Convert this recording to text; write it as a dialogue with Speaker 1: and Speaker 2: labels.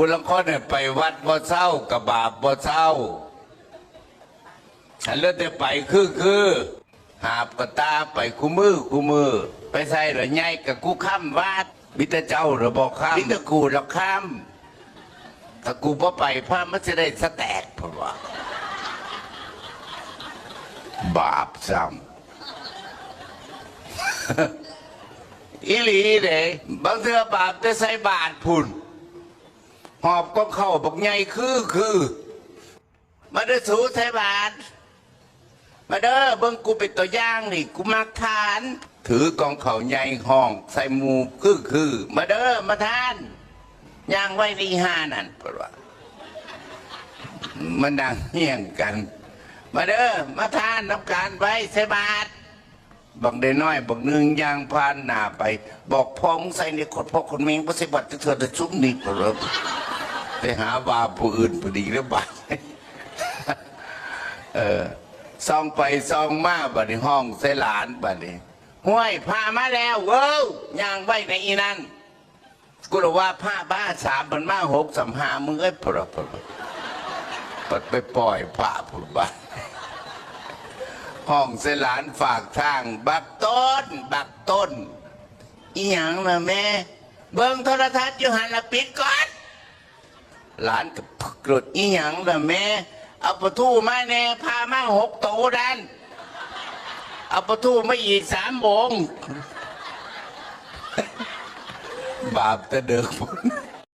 Speaker 1: ผู้ละคนเนี่ยไปวัดบ่เศร้ากับบาปบ่เศร้าฉันเลือแต่ไปคือคือหาบกระตาไปคู่มือคู่มือ ไปใส่หรือไงกับกูข้ามวัดมิตรเจ้าหรือบอกข้ามมิตรกูหรอกข้ามถ้ากูบ่ไปพระมันจะได้สแตกเพราะว่าบาปซ้ำอีหลีเด้บางเทือบาปจะใส่บาทพุ่น หอบก็เข้าบอกไงคือคือ มาเด้อสูใส่บาท มาเด้อเบิ่งกูเป็นตัวอย่างนี่กูมักทาน ถือกองเขาใหญ่ห้อง ใส่หมูคือคือ มาเด้อมาทานย่างไว้ในห้านั่นเพราะว่ามันดังเฮี้ยงกัน มาเด้อมาทานน้ำการไว้ใส่บาทบักได้น้อยบักหนึ่งยางพานหนาไป บอกพ้องใส่ในขดพ่อคนเมงพระสิบัติเธอจะชุ่มนี่เพรา ไปหาว่าผู้อื่นพอดีหรือบัดเออซองไปซองมาบัดในห้องใส่หลานบัดนี้ห้วยพามาแล้วเว้ยยางไว้ในอีนั่นกูรู้ว่าผ้าบ้าสามมันมาหกสามห้ามือไอ้ยพระพระปัดไปปล่อยผ้าผู้บ้านห้องเสหลานฝากทาง บักต้น บักต้น อีหยังนะแม่ เบิ่งโทรทัศน์อยู่หันละปิดก่อน หลานก็กรดอีหยังละแม่เอาประตูมาแน่พามาหกตัวดันเอาประตูมาอีกสามโมงบาปแต่เด็กพุ่น